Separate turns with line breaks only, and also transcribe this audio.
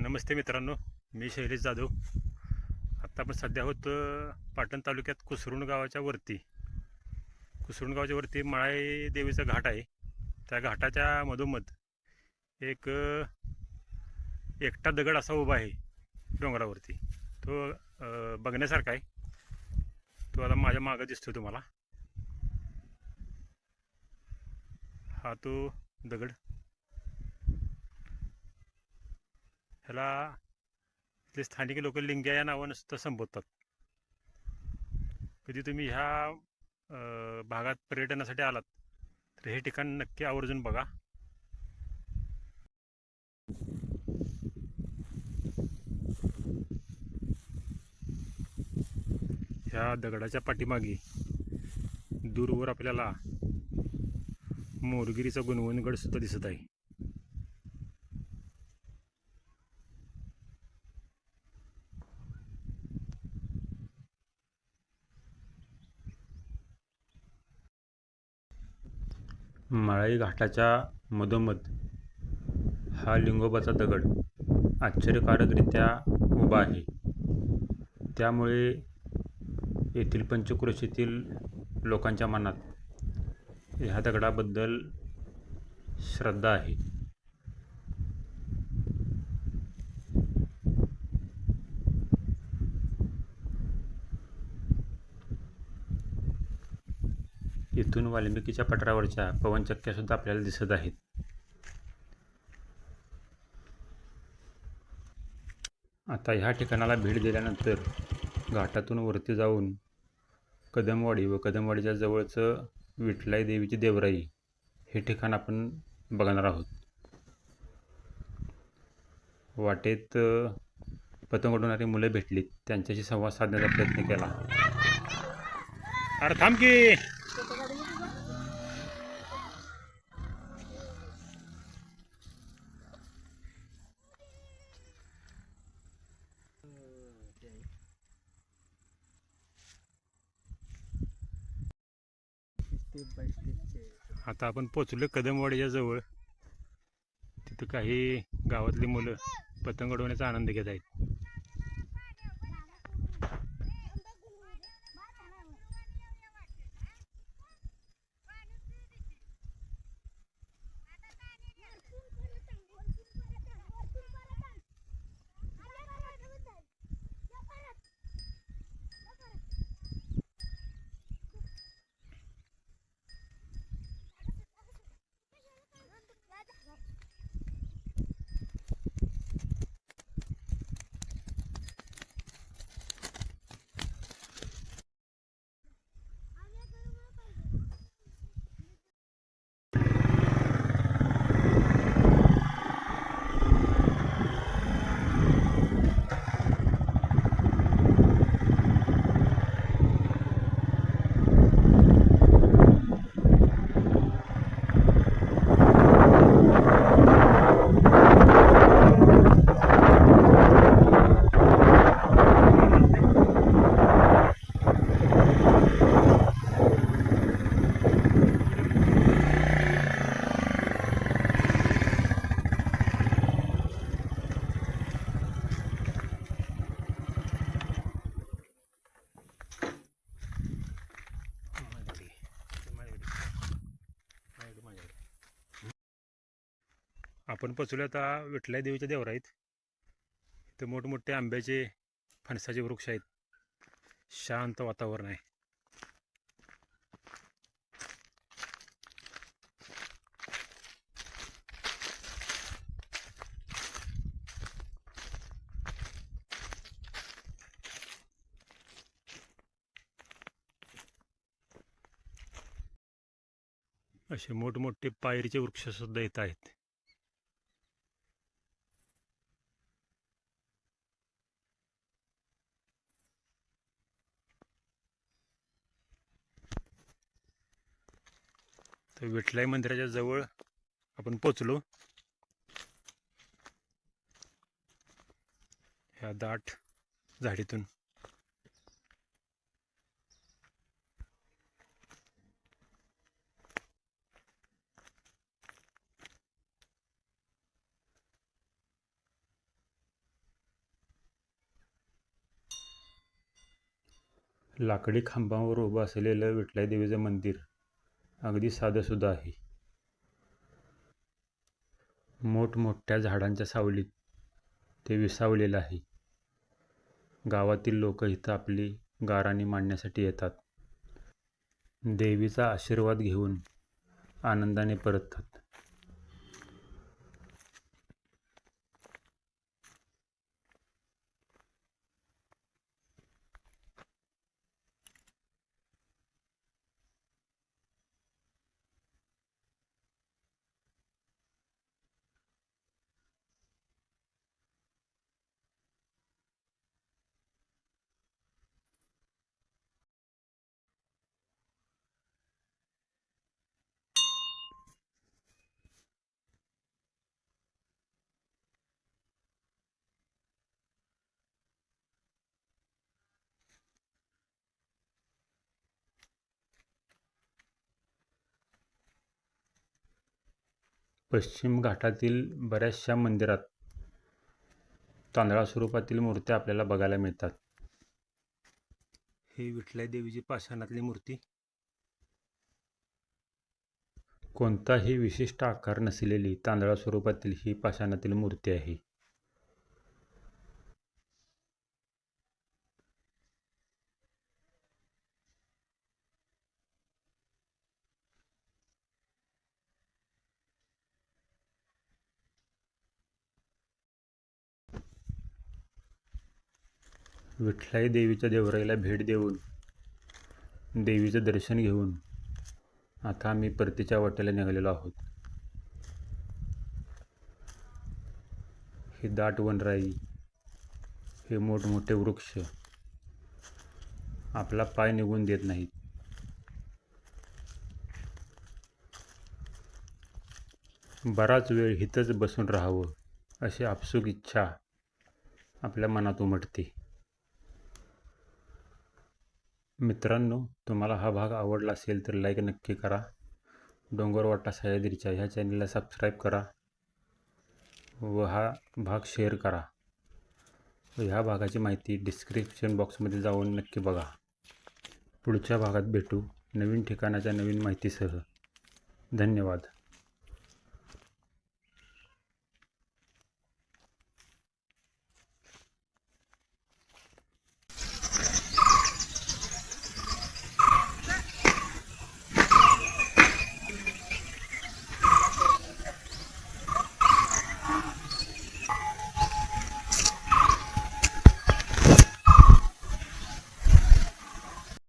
नमस्ते मित्रांनो मी शैलेश जाधव. आत्ता आपण सध्या आहोत पाटण तालुक्यात कुसरुण गावाच्या वरती. कुसरुण गावाच्या वरती माळाई देवीचा घाट आहे. त्या घाटाच्या मधोमध एक एकटा दगड असा उभा आहे डोंगरावरती. तो बघण्यासारखा आहे. तो आता माझ्या मागं दिसतो तुम्हाला. हा तो दगड. ह्याला इथले स्थानिक लोक लिंग्या या नावानं सुद्धा संबोधतात. कधी तुम्ही ह्या भागात पर्यटनासाठी आलात तर हे ठिकाण नक्की आवर्जून बघा. ह्या दगडाच्या पाठीमागे दूरवर आपल्याला मोरगिरीचा गुणवणगड सुद्धा दिसत आहे. माळाई घाटाच्या मधोमध हा लिंगोबाचा दगड आश्चर्यकारकरित्या उभा आहे. त्यामुळे येथील पंचक्रोशीतील लोकांच्या मनात ह्या दगडाबद्दल श्रद्धा आहे. इथून वाल्मिकीच्या पठारावरच्या पवनचक्क्यासुद्धा आपल्याला दिसत आहेत. आता ह्या ठिकाणाला भेट दिल्यानंतर घाटातून वरती जाऊन कदमवाडी व कदमवाडीच्या जवळचं विठलाई देवीची देवराई हे ठिकाण आपण बघणार आहोत. वाटेत पतंग उडवणारी मुलं भेटलीत. त्यांच्याशी संवाद साधण्याचा प्रयत्न केला. अरे थांब की!
स्टेप बाय स्टेपचे
आता आपण पोचलो कदमवाडीच्या जवळ. तिथं काही गावातली मुलं पतंग उडवण्याचा आनंद घेत आहेत. आपण पोचलो आता विठलाई देवीच्या देवराईत. इथं मोठमोठे आंब्याचे फणसाचे वृक्ष आहेत. शांत वातावरण आहे. असे मोठमोठे पायरीचे वृक्ष सुद्धा येत आहेत. तर विठलाई मंदिराच्या जवळ आपण पोचलो. ह्या दाट झाडीतून. लाकडी खांबावर उभं असलेलं विठलाई देवीचं मंदिर. अगदी साधंसुद्धा आहे. मोठमोठ्या झाडांच्या सावलीत ते विसावलेलं आहे. गावातील लोक इथं आपली गाराणी मांडण्यासाठी येतात. देवीचा आशीर्वाद घेऊन आनंदाने परततात. पश्चिम घाटातील बऱ्याचशा मंदिरात तांदळा स्वरूपातील मूर्त्या आपल्याला बघायला मिळतात. ही विठलाई देवीची पाषाणातली मूर्ती. कोणताही विशिष्ट आकार नसलेली तांदळा स्वरूपातील ही पाषाणातील मूर्ती आहे. विठलाई देवीच्या देवराईला भेट देऊन देवीचं दर्शन घेऊन आता आम्ही परतीच्या वाटेला निघालेलो आहोत. ही दाट वनराई हे मोठमोठे वृक्ष आपला पाय निघून देत नाहीत. बराच वेळ हिथंच बसून राहावं अशी आपसूक इच्छा आपल्या मनात उमटते. मित्रांनो तुम्हाला हा भाग आवडला असेल तर लाईक नक्की करा. डोंगरवाटा सह्याद्रीच्या ह्या चॅनलला सबस्क्राईब करा व हा भाग शेअर करा. ह्या भागाची माहिती डिस्क्रिप्शन बॉक्समध्ये जाऊन नक्की बघा. पुढच्या भागात भेटू नवीन ठिकाणाच्या नवीन माहितीसह. धन्यवाद.